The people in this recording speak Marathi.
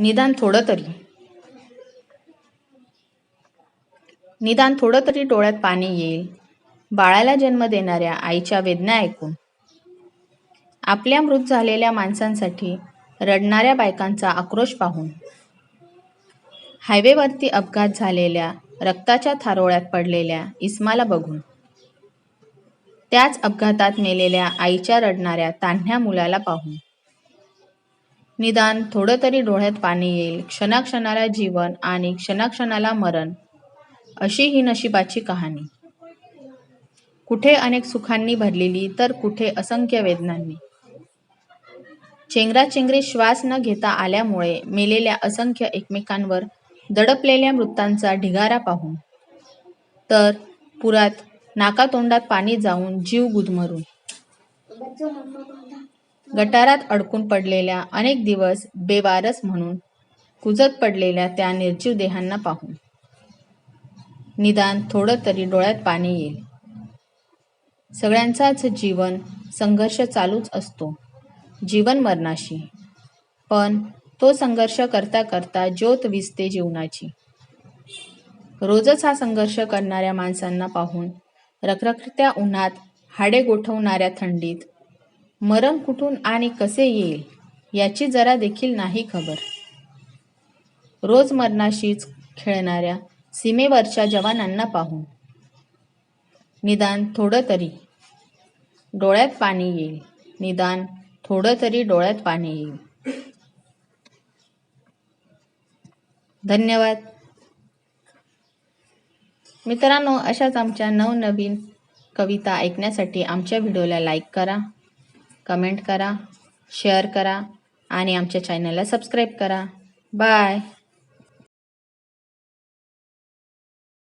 निदान थोडं तरी. निदान थोडं तरी डोळ्यात पाणी येईल. बाळाला जन्म देणाऱ्या आईच्या वेदना ऐकून. आपल्या मृत झालेल्या माणसांसाठी रडणाऱ्या बायकांचा आक्रोश पाहून. हायवेवरती अपघात झालेल्या रक्ताच्या थारोळ्यात पडलेल्या इस्माला बघून. त्याच अपघातात मेलेल्या आईच्या रडणाऱ्या तान्ह्या मुलाला पाहून. निदान थोडं तरी डोळ्यात पाणी येईल. क्षणाक्षणाला जीवन आणि क्षणाक्षणाला मरण. अशी ही नशिबाची कहाणी. कुठे अनेक सुखांनी भरलेली तर कुठे असंख्य वेदनांनी. चेंगराचेंगरी श्वास न घेता आल्यामुळे मेलेल्या असंख्य एकमेकांवर दडपलेल्या मृतांचा ढिगारा पाहून. तर पुरात नाकातोंडात पाणी जाऊन जीव गुदमरून. गटारात अडकून पडलेल्या अनेक दिवस बेवारस म्हणून कुजत पडलेल्या त्या निर्जीव देहांना पाहून. निदान थोडं तरी डोळ्यात पाणी येईल. सगळ्यांचाच जीवन संघर्ष चालूच असतो जीवन मरणाशी. पण तो संघर्ष करता करता ज्योत विजते जीवनाची. रोजच हा संघर्ष करणाऱ्या माणसांना पाहून रखरखत्या उन्हात हाडे गोठवणाऱ्या थंडीत मरण कुठून आणि कसे येईल याची जरा देखील नाही खबर. रोज मरणाशीच खेळणाऱ्या सीमेवरच्या जवानांना पाहून. निदान थोडं तरी. डोळ्यात पाणी येईल. निदान थोडं तरी डोळ्यात पाणी येईल. धन्यवाद. मित्रांनो अशाच आमच्या नवनवीन कविता ऐकण्यासाठी आमच्या व्हिडिओला लाईक करा. कमेंट करा शेअर करा आणि आमच्या चॅनलला सबस्क्राईब करा. बाय